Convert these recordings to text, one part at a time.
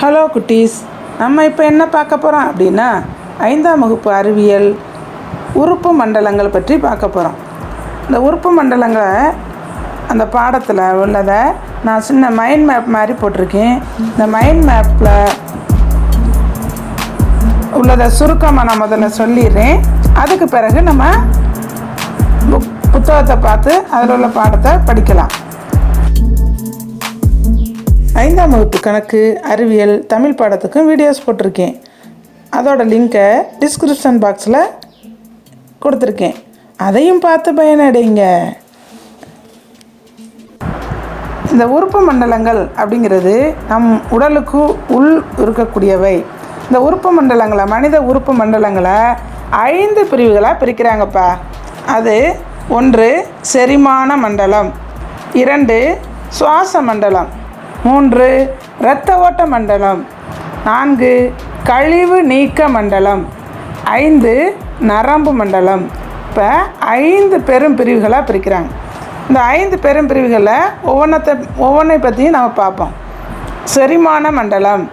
Hello குட்டீஸ் நம்ம இப்போ என்ன பார்க்க போகிறோம் அப்படின்னா ஐந்தாம் வகுப்பு அறிவியல் உறுப்பு மண்டலங்கள் பற்றி பார்க்க போகிறோம் இந்த உறுப்பு மண்டலங்களை அந்த பாடத்தில் உள்ளதை நான் சின்ன மைண்ட் மேப் மாதிரி போட்டிருக்கேன். இந்த மைண்ட் மேப்பில் உள்ளதை சுருக்கமாக நான் முதல்ல சொல்லிடுறேன். அதுக்கு பிறகு நம்ம புக் புத்தகத்தை பார்த்து அதில் உள்ள பாடத்தை படிக்கலாம். ஐந்தாம் வகுப்பு கணக்கு அறிவியல் தமிழ் பாடத்துக்கும் வீடியோஸ் போட்டிருக்கேன். அதோட லிங்கை டிஸ்கிரிப்ஷன் பாக்ஸில் கொடுத்துருக்கேன். அதையும் பார்த்து பயனடைங்க. இந்த உறுப்பு மண்டலங்கள் அப்படிங்கிறது நம் உடலுக்கு உள் இருக்கக்கூடியவை. இந்த உறுப்பு மண்டலங்களை மனித உறுப்பு மண்டலங்களை ஐந்து பிரிவுகளாக பிரிக்கிறாங்கப்பா. அது ஒன்று செரிமான மண்டலம் இரண்டு சுவாச மண்டலம் மூன்று இரத்த ஓட்ட மண்டலம். நான்கு கழிவு நீக்க மண்டலம். ஐந்து நரம்பு மண்டலம். இப்போ ஐந்து பெரும் பிரிவுகளாக பிரிக்கிறாங்க. இந்த ஐந்து பெரும் பிரிவுகளை ஒவ்வொன்றத்தை ஒவ்வொன்றை பற்றியும் நம்ம பார்ப்போம். செரிமான மண்டலம்.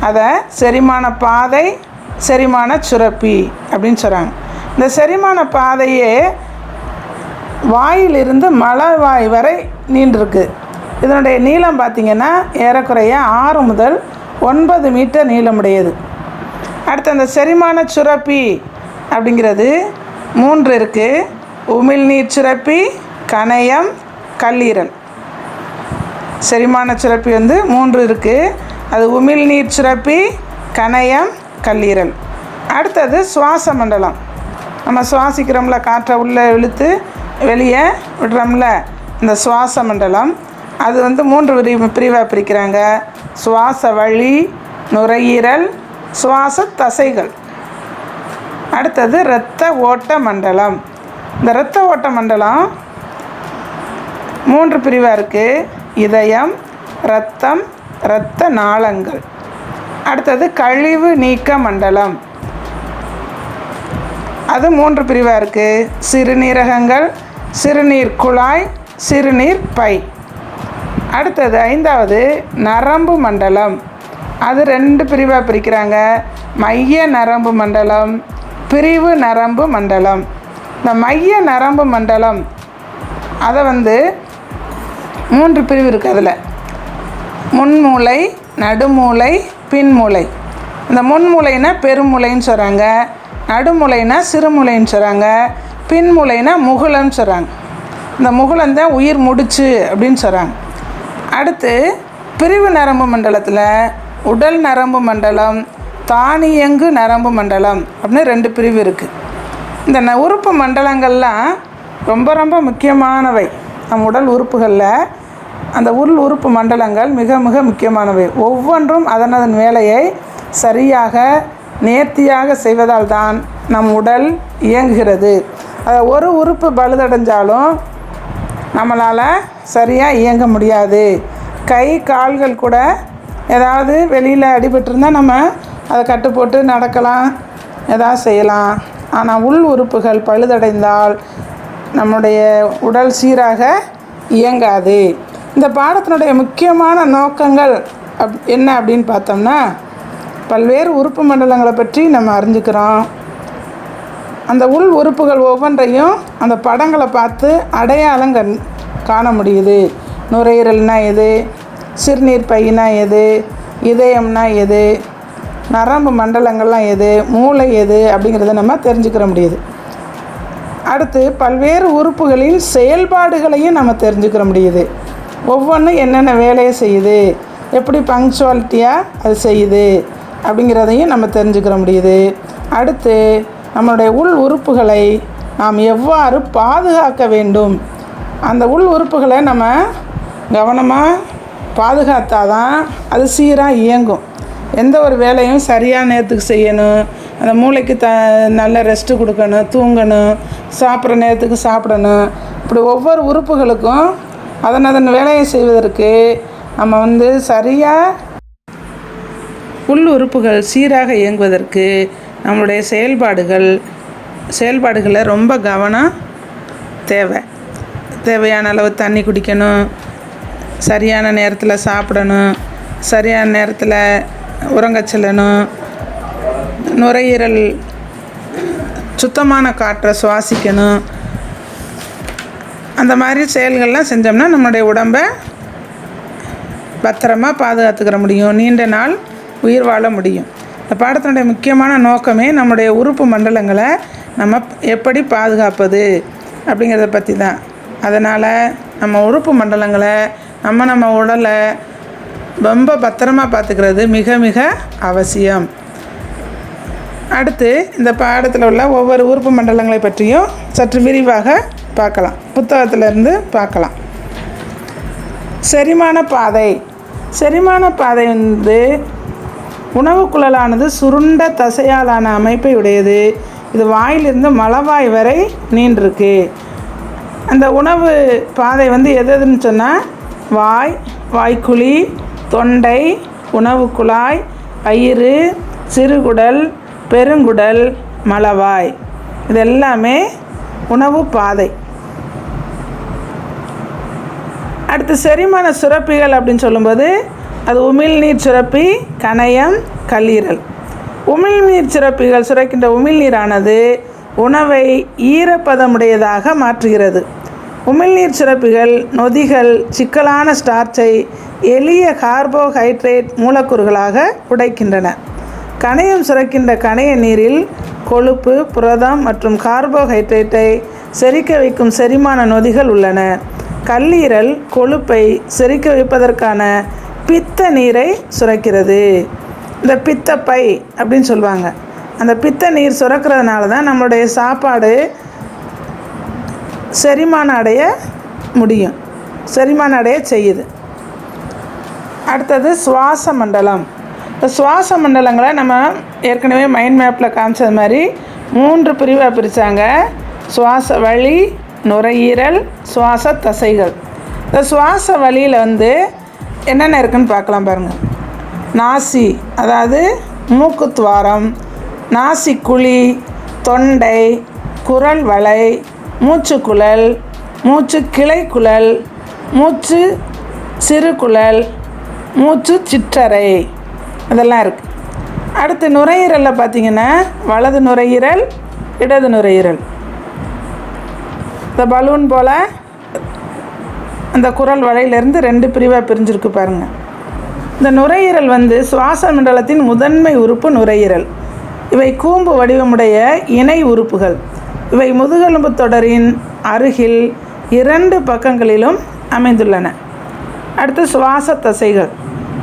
அதை செரிமான பாதை செரிமான சுரப்பி அப்படின்னு சொல்கிறாங்க இந்த செரிமான பாதையே வாயிலிருந்து மலவாய் வரை நீண்டிருக்கு. இதனுடைய நீளம் பார்த்திங்கன்னா ஏறக்குறைய ஆறு முதல் ஒன்பது மீட்டர் நீளமுடையது. அடுத்து அந்த செரிமான சுரப்பி அப்படிங்கிறது மூன்று இருக்குது உமிழ்நீர் சுரப்பி கணையம் கல்லீரல். செரிமான சுரப்பி வந்து மூன்று இருக்குது அது உமிழ்நீர் சுரப்பி கணையம் கல்லீரல். அடுத்தது சுவாச மண்டலம். நம்ம சுவாசிக்கிறோம்ல காற்றை உள்ளே இழுத்து வெளியே விடுறோம்ல இந்த சுவாச மண்டலம். அது வந்து மூன்று பிரிவு பிரிவாக பிரிக்கிறாங்க. சுவாச வழி நுரையீரல் சுவாச தசைகள். அடுத்தது இரத்த ஓட்ட மண்டலம். இந்த இரத்த ஓட்ட மண்டலம் மூன்று பிரிவாக இருக்குது இதயம் இரத்தம் இரத்த நாளங்கள். அடுத்தது கழிவு நீக்க மண்டலம். அது மூன்று பிரிவாக இருக்குது சிறுநீரகங்கள் சிறுநீர் குழாய் சிறுநீர் பை. அடுத்தது ஐந்தாவது நரம்பு மண்டலம். அது ரெண்டு பிரிவாக பிரிக்கிறாங்க. மைய நரம்பு மண்டலம் பிரிவு நரம்பு மண்டலம். இந்த மைய நரம்பு மண்டலம் அதை வந்து மூன்று பிரிவு இருக்குது அதில். முன்மூளை நடுமூளை பின்மூளை. இந்த முன்மூளைனா பெருமூளைன்னு சொல்கிறாங்க நடுமுலைனா சிறுமுலைன்னு சொல்கிறாங்க பின்முலைனா முகுலன்னு சொல்கிறாங்க இந்த முகுலந்தான் உயிர் முடிச்சு அப்படின்னு சொல்கிறாங்க அடுத்து பிரிவு நரம்பு மண்டலத்தில் உடல் நரம்பு மண்டலம் தானியங்கு நரம்பு மண்டலம் அப்படின்னு ரெண்டு பிரிவு இருக்குது இந்த ந உறுப்பு மண்டலங்கள்லாம் ரொம்ப ரொம்ப முக்கியமானவை. நம் உடல் உறுப்புகளில் அந்த உள் உறுப்பு மண்டலங்கள் மிக மிக முக்கியமானவை. ஒவ்வொன்றும் அதனதன் வேலையை சரியாக நேர்த்தியாக செய்வதால் தான் நம் உடல் இயங்குகிறது. அதை ஒரு உறுப்பு பழுதடைஞ்சாலும் நம்மளால் சரியாக இயங்க முடியாது. கை கால்கள் கூட ஏதாவது வெளியில் அடிபட்டிருந்தால் நம்ம அதை கட்டு போட்டு நடக்கலாம் ஏதாவது செய்யலாம். ஆனால் உள் உறுப்புகள் பழுதடைந்தால் நம்முடைய உடல் சீராக இயங்காது. இந்த பாடத்தினுடைய முக்கியமான நோக்கங்கள் அப் என்ன அப்படின்னு பார்த்தோம்னா பல்வேறு உறுப்பு மண்டலங்களை பற்றி நம்ம அறிஞ்சுக்கிறோம். அந்த உள் உறுப்புகள் ஒவ்வொன்றையும் அந்த படங்களை பார்த்து அடையாளம் கண் காண முடியுது. நுரையீரல்னா எது? சிறுநீர் பையனா எது? இதயம்னா எது? நரம்பு மண்டலங்கள்லாம் எது? மூளை எது? அப்படிங்கிறத நம்ம தெரிஞ்சுக்கிற முடியுது. அடுத்து பல்வேறு உறுப்புகளின் செயல்பாடுகளையும் நம்ம தெரிஞ்சுக்கிற முடியுது. ஒவ்வொன்றும் என்னென்ன வேலையை செய்யுது? எப்படி பங்க்சுவாலிட்டியாக அது செய்யுது? அப்படிங்கிறதையும் நம்ம தெரிஞ்சுக்கிற முடியுது. அடுத்து நம்மளுடைய உள் உறுப்புகளை நாம் எவ்வாறு பாதுகாக்க வேண்டும்? அந்த உள் உறுப்புகளை நம்ம கவனமாக பாதுகாத்தாதான் அது சீராக இயங்கும். எந்த ஒரு வேலையும் சரியான நேரத்துக்கு செய்யணும். அந்த மூளைக்கு த நல்ல ரெஸ்ட்டு கொடுக்கணும் தூங்கணும் சாப்பிட்ற நேரத்துக்கு சாப்பிடணும். இப்படி ஒவ்வொரு உறுப்புகளுக்கும் அதன் அதன் வேலையை செய்வதற்கு நம்ம வந்து சரியாக உள் உறுப்புகள் சீராக இயங்குவதற்கு நம்மளுடைய செயல்பாடுகள் செயல்பாடுகளை ரொம்ப கவனம் தேவை. தேவையான அளவு தண்ணி குடிக்கணும். சரியான நேரத்தில் சாப்பிடணும். சரியான நேரத்தில் உறங்கச் செல்லணும். நுரையீரல் சுத்தமான காற்றை சுவாசிக்கணும். அந்த மாதிரி செயல்கள்லாம் செஞ்சோம்னா நம்மளுடைய உடம்பை பத்திரமா பாதுகாத்துக்கிற முடியும். நீண்ட நாள் உயிர் வாழ முடியும். இந்த பாடத்தினுடைய முக்கியமான நோக்கமே நம்முடைய உறுப்பு மண்டலங்களை நம்ம எப்படி பாதுகாப்பது அப்படிங்கிறத பற்றி தான் அதனால் நம்ம உறுப்பு மண்டலங்களை நம்ம நம்ம உடலை ரொம்ப பத்திரமாக பார்த்துக்கிறது மிக மிக அவசியம். அடுத்து இந்த பாடத்தில் உள்ள ஒவ்வொரு உறுப்பு மண்டலங்களை பற்றியும் சற்று விரிவாக பார்க்கலாம். புத்தகத்திலிருந்து பார்க்கலாம். செரிமான பாதை. செரிமான பாதை வந்து உணவு குழலானது சுருண்ட தசையாலான அமைப்பை உடையது. இது வாயிலிருந்து மலவாய் வரை நீண்டிருக்கு. அந்த உணவு பாதை வந்து எது எதுன்னு சொன்னால் வாய் வாய்க்குழி தொண்டை உணவு குழாய் வயிறு சிறுகுடல் பெருங்குடல் மலவாய். இதெல்லாமே உணவு பாதை. அடுத்து செரிமான சுரப்பிகள் அப்படின்னு சொல்லும்போது அது உமிழ்நீர் சுரப்பி கணையம் கல்லீரல். உமிழ்நீர் சுரப்பிகள் சுரக்கின்ற உமிழ்நீரானது உணவை ஈரப்பதமுடையதாக மாற்றுகிறது. உமிழ்நீர் சுரப்பிகள் நொதிகள் சிக்கலான ஸ்டார்ச்சை எளிய கார்போஹைட்ரேட் மூலக்கூறுகளாக உடைக்கின்றன. கணையம் சுரக்கின்ற கணைய நீரில் கொழுப்பு புரதம் மற்றும் கார்போஹைட்ரேட்டை செரிக்க வைக்கும் செரிமான நொதிகள் உள்ளன. கல்லீரல் கொழுப்பை செரிக்க வைப்பதற்கான பித்த நீரை சுரக்கிறது. இந்த பித்தப்பை அப்படின்னு சொல்லுவாங்க அந்த பித்த நீர் சுரக்கிறதுனால தான் நம்மளுடைய சாப்பாடு செரிமானம் அடைய முடியும். செரிமானம் அடைய செய்யுது. அடுத்தது சுவாச மண்டலம். இந்த சுவாச மண்டலங்களை நம்ம ஏற்கனவே மைண்ட் மேப்பில் காமிச்சது மாதிரி மூன்று பிரிவாக பிரித்தாங்க சுவாச வழி நுரையீரல் சுவாச தசைகள். இந்த சுவாச வழியில் வந்து என்னென்ன இருக்குன்னு பார்க்கலாம் பாருங்கள் நாசி அதாவது மூக்குத்துவாரம் நாசிக்குழி தொண்டை குரல் வளை மூச்சுக்குழல் மூச்சு கிளைக்குழல் மூச்சு சிறுகுழல் மூச்சு சிற்றறை. இதெல்லாம் இருக்குது அடுத்து நுரையீரலில் பார்த்தீங்கன்னா வலது நுரையீரல் இடது நுரையீரல். இந்த பலூன் போல் அந்த குரல் வலையிலேருந்து ரெண்டு பிரிவாக பிரிஞ்சிருக்கு பாருங்கள் இந்த நுரையீரல் வந்து சுவாச மண்டலத்தின் முதன்மை உறுப்பு நுரையீரல். இவை கூம்பு வடிவமுடைய இணை உறுப்புகள். இவை முதுகெலும்பு தொடரின் அருகில் இரண்டு பக்கங்களிலும் அமைந்துள்ளன. அடுத்து சுவாச தசைகள்.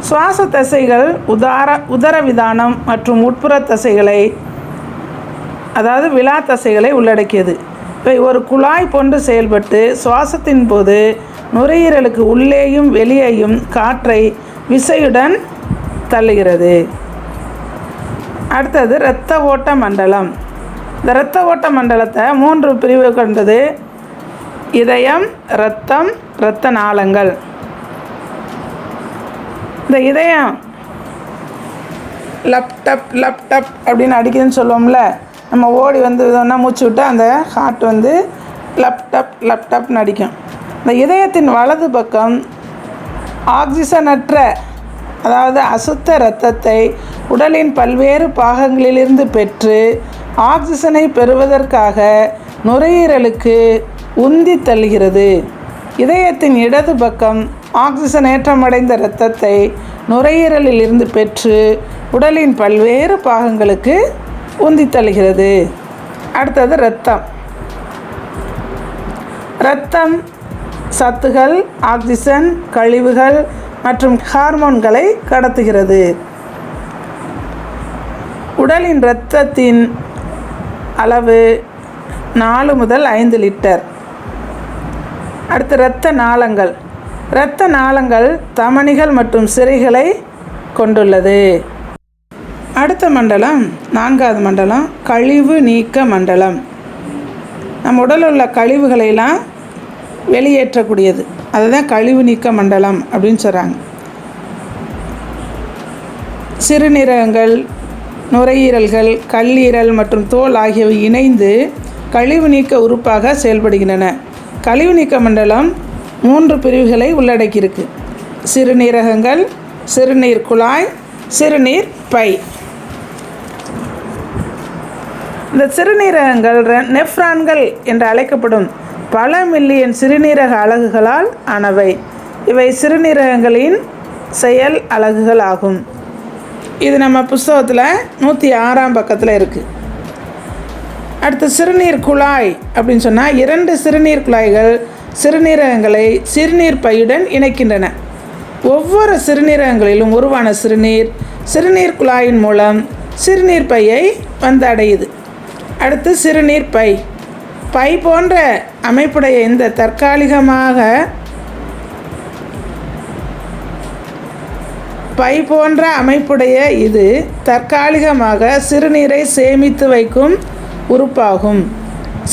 சுவாச தசைகள் உதார உதரவிதானம் மற்றும் உட்புற தசைகளை அதாவது விழா தசைகளை உள்ளடக்கியது. இவை ஒரு குழாய் போன்று செயல்பட்டு சுவாசத்தின் போது நுரையீரலுக்கு உள்ளேயும் வெளியேயும் காற்றை விசையுடன் தள்ளுகிறது. அடுத்தது இரத்த ஓட்ட மண்டலம். இந்த இரத்த ஓட்ட மண்டலத்தை மூன்று பிரிவு கொண்டது. இதயம் இரத்தம் இரத்த நாளங்கள். இந்த இதயம் லப்டப் லப்டப் அப்படின்னு அடிக்குதுன்னு சொல்லுவோம்ல நம்ம ஓடி வந்து இதோன்னா மூச்சு விட்டு அந்த ஹார்ட் வந்து லப்டப் லப்டப்னு அடிக்கும். இந்த இதயத்தின் வலது பக்கம் ஆக்சிஜனற்ற அதாவது அசுத்த இரத்தத்தை உடலின் பல்வேறு பாகங்களிலிருந்து பெற்று ஆக்சிஜனை பெறுவதற்காக நுரையீரலுக்கு உந்தி தள்ளுகிறது. இதயத்தின் இடது பக்கம் ஆக்சிஜனேற்றமடைந்த இரத்தத்தை நுரையீரலில் இருந்து பெற்று உடலின் பல்வேறு பாகங்களுக்கு உந்தி தள்ளுகிறது. அடுத்தது இரத்தம். இரத்தம் சத்துகள் ஆக்சிஜன் கழிவுகள் மற்றும் ஹார்மோன்களை கடத்துகிறது. உடலின் இரத்தத்தின் அளவு நாலு முதல் ஐந்து லிட்டர். அடுத்து இரத்த நாளங்கள். இரத்த நாளங்கள் தமணிகள் மற்றும் சிறைகளை கொண்டுள்ளது. அடுத்த மண்டலம் நான்காவது மண்டலம் கழிவு நீக்க மண்டலம். நம் உடலில் உள்ள கழிவுகளையெல்லாம் வெளியேற்றக்கூடியது. அதுதான் கழிவு நீக்க மண்டலம் அப்படின்னு சொல்கிறாங்க சிறுநீரகங்கள் நுரையீரல்கள் கல்லீரல் மற்றும் தோல் ஆகியவை இணைந்து கழிவு நீக்க உறுப்பாக செயல்படுகின்றன. கழிவு நீக்க மண்டலம் மூன்று பிரிவுகளை உள்ளடக்கியிருக்கு. சிறுநீரகங்கள் சிறுநீர் குழாய் சிறுநீர் பை. இந்த சிறுநீரகங்கள் நெஃப்ரான்கள் என்று அழைக்கப்படும் பல மில்லியன் சிறுநீரக அலகுகளால் ஆனவை. இவை சிறுநீரகங்களின் செயல் அலகுகள் ஆகும். இது நம்ம புஸ்தகத்தில் நூற்றி ஆறாம் பக்கத்தில் இருக்குது அடுத்து சிறுநீர் குழாய் அப்படின்னு சொன்னால் இரண்டு சிறுநீர் குழாய்கள் சிறுநீரகங்களை சிறுநீர் பையுடன் இணைக்கின்றன. ஒவ்வொரு சிறுநீரகங்களிலும் உருவான சிறுநீர் சிறுநீர் குழாயின் மூலம் சிறுநீர் பையை வந்தடையுது. அடுத்து சிறுநீர் பை. பை போன்ற அமைப்புடைய இந்த தற்காலிகமாக பை போன்ற அமைப்புடைய இது தற்காலிகமாக சிறுநீரை சேமித்து வைக்கும் உறுப்பாகும்.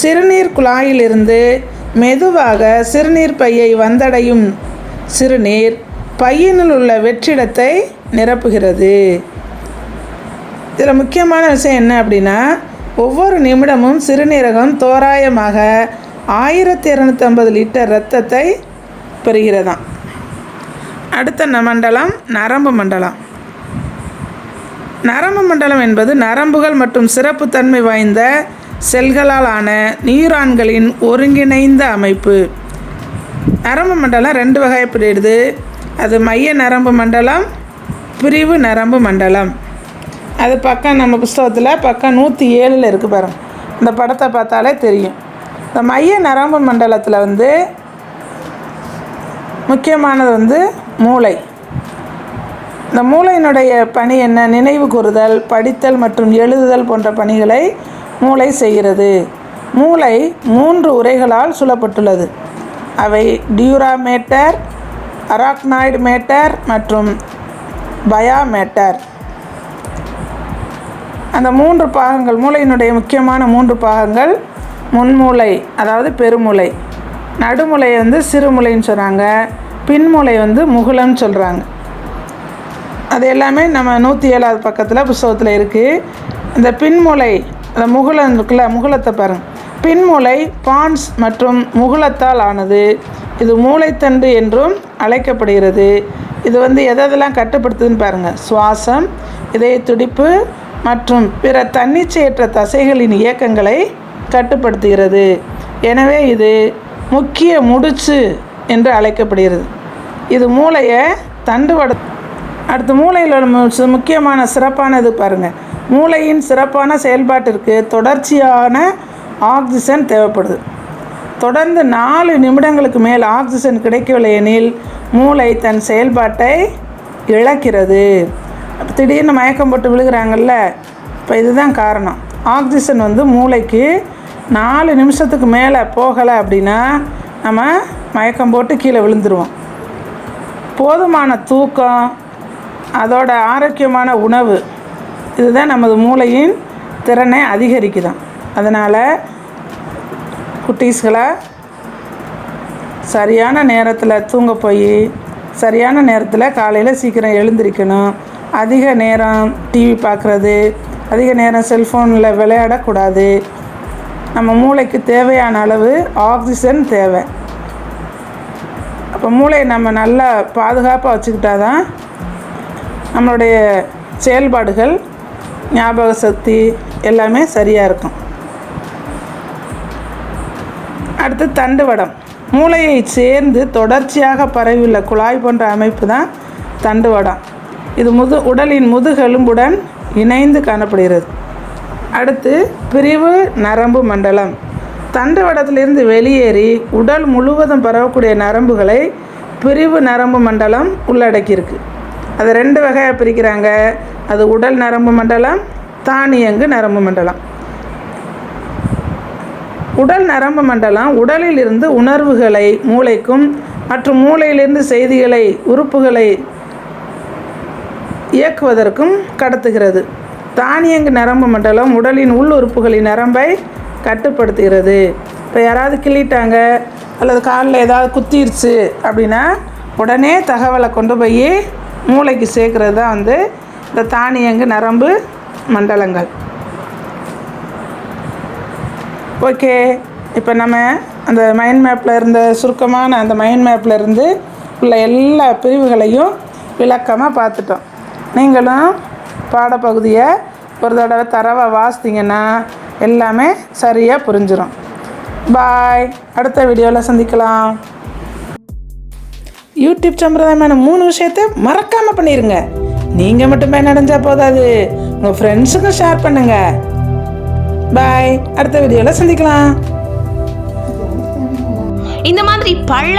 சிறுநீர் குழாயிலிருந்து மெதுவாக சிறுநீர் பையை வந்தடையும் சிறுநீர் பையினுள் உள்ள வெற்றிடத்தை நிரப்புகிறது. இதில் முக்கியமான விஷயம் என்ன அப்படின்னா ஒவ்வொரு நிமிடமும் சிறுநீரகம் தோராயமாக ஆயிரத்தி இரநூத்தம்பது லிட்டர் இரத்தத்தை பெறுகிறதாம். அடுத்த ந- மண்டலம் நரம்பு மண்டலம். நரம்பு மண்டலம் என்பது நரம்புகள் மற்றும் சிறப்புத்தன்மை வாய்ந்த செல்களால் ஆன நியூரான்களின் ஒருங்கிணைந்த அமைப்பு. நரம்பு மண்டலம் ரெண்டு வகைப்படுது அது மைய நரம்பு மண்டலம் பிரிவு நரம்பு மண்டலம். அது பக்கம் நம்ம புஸ்தகத்தில் பக்கம் நூற்றி ஏழில் இருக்குது பாருங்க. இந்த படத்தை பார்த்தாலே தெரியும். இந்த மைய நரம்பு மண்டலத்தில் வந்து முக்கியமானது வந்து மூளை. இந்த மூளையினுடைய பணி என்ன? நினைவு கூறுதல் படித்தல் மற்றும் எழுதுதல் போன்ற பணிகளை மூளை செய்கிறது. மூளை மூன்று உரைகளால் சூழப்பட்டுள்ளது. அவை டியூராமேட்டர் அராக்னாய்டு மேட்டர் மற்றும் பயாமேட்டர். அந்த மூன்று பாகங்கள் மூளையினுடைய முக்கியமான மூன்று பாகங்கள் முன்மூளை அதாவது பெருமூளை. நடுமூளை வந்து சிறுமுலைன்னு சொல்கிறாங்க பின்மூளை வந்து முகுலம்னு சொல்கிறாங்க அது எல்லாமே நம்ம நூற்றி ஏழாவது பக்கத்தில் புஸ்தகத்தில் இருக்குது இந்த பின்மூளை அந்த முகுலம் இருக்குல்ல முகுலத்தை பாருங்கள் பின்மூளை பான்ஸ் மற்றும் முகுலத்தால் ஆனது. இது மூளைத்தண்டு என்றும் அழைக்கப்படுகிறது. இது வந்து எதெல்லாம் கட்டுப்படுத்துதுன்னு பாருங்கள் சுவாசம் இதய துடிப்பு மற்றும் பிற தன்னிச்சையற்ற தசைகளின் இயக்கங்களை கட்டுப்படுத்துகிறது. எனவே இது முக்கிய முடிச்சு என்று அழைக்கப்படுகிறது. இது மூளையை தண்டுவட அடுத்து மூளையில் மு- முக்கியமான சிறப்பானது பாருங்கள் மூளையின் சிறப்பான செயல்பாட்டிற்கு தொடர்ச்சியான ஆக்சிஜன் தேவைப்படுது. தொடர்ந்து நாலு நிமிடங்களுக்கு மேல் ஆக்சிஜன் கிடைக்கவில்லை எனில் மூளை தன் செயல்பாட்டை இழக்கிறது. திடீர்னு மயக்கம் போட்டு விழுகிறாங்கல்ல இப்போ இதுதான் காரணம். ஆக்சிஜன் வந்து மூளைக்கு நாலு நிமிஷத்துக்கு மேலே போகலை அப்படின்னா நம்ம மயக்கம் போட்டு கீழே விழுந்துருவோம். போதுமான தூக்கம் அதோட ஆரோக்கியமான உணவு இதுதான் நமது மூளையின் திறனை அதிகரிக்குதான். அதனால் குட்டீஸ்களை சரியான நேரத்தில் தூங்க போய் சரியான நேரத்தில் காலையில் சீக்கிரம் எழுந்திரிக்கணும். அதிக நேரம் டிவி பார்க்குறது அதிக நேரம் செல்ஃபோனில் விளையாடக்கூடாது. நம்ம மூளைக்கு தேவையான அளவு ஆக்சிஜன் தேவை. அப்போ மூளையை நம்ம நல்லா பாதுகாப்பாக வச்சுக்கிட்டா தான் நம்மளுடைய செயல்பாடுகள் ஞாபக சக்தி எல்லாமே சரியாக இருக்கும். அடுத்து தண்டுவடம். மூளையை சேர்ந்து தொடர்ச்சியாக பரவியுள்ள குழாய் போன்ற அமைப்பு தான் தண்டுவடம். இது முது உடலின் முதுகெலும்புடன் இணைந்து காணப்படுகிறது. அடுத்து பிரிவு நரம்பு மண்டலம். தண்டுவடத்திலிருந்து வெளியேறி உடல் முழுவதும் பரவக்கூடிய நரம்புகளை பிரிவு நரம்பு மண்டலம் உள்ளடக்கியிருக்கு. அதை ரெண்டு வகையாக பிரிக்கிறாங்க. அது உடல் நரம்பு மண்டலம் தானியங்கு நரம்பு மண்டலம். உடல் நரம்பு மண்டலம் உடலில் இருந்து உணர்வுகளை மூளைக்கும் மற்றும் மூளையிலிருந்து செய்திகளை உறுப்புகளை இயக்குவதற்கும் கடத்துகிறது. தானியங்கு நரம்பு மண்டலம் உடலின் உள் உறுப்புகளின் நரம்பை கட்டுப்படுத்துகிறது. இப்போ யாராவது கிள்ளிட்டாங்க அல்லது காலில் ஏதாவது குத்திருச்சு அப்படின்னா உடனே தகவலை கொண்டு போய் மூளைக்கு சேர்க்கறது தான் வந்து இந்த தானியங்கு நரம்பு மண்டலங்கள். ஓகே இப்போ நம்ம அந்த மைண்ட் மேப்பில் இருந்த சுருக்கமான அந்த மைண்ட் மேப்பில் இருந்து உள்ள எல்லா பிரிவுகளையும் விளக்கமாக பார்த்துட்டோம். நீங்களும் பாடப்பகுதியை ஒரு தடவை தரவை வாசித்தீங்கன்னா எல்லாமே சரியாக புரிஞ்சிடும் பாய். அடுத்த வீடியோவில் சந்திக்கலாம். யூடியூப் சம்பிரதாயமான மூணு விஷயத்த மறக்காமல் பண்ணிடுங்க நீங்கள் மட்டும் பயனடைஞ்சா போதாது. உங்கள் ஃப்ரெண்ட்ஸுக்கும் ஷேர் பண்ணுங்கள் பாய். அடுத்த வீடியோவில் சந்திக்கலாம். இந்த மாதிரி பல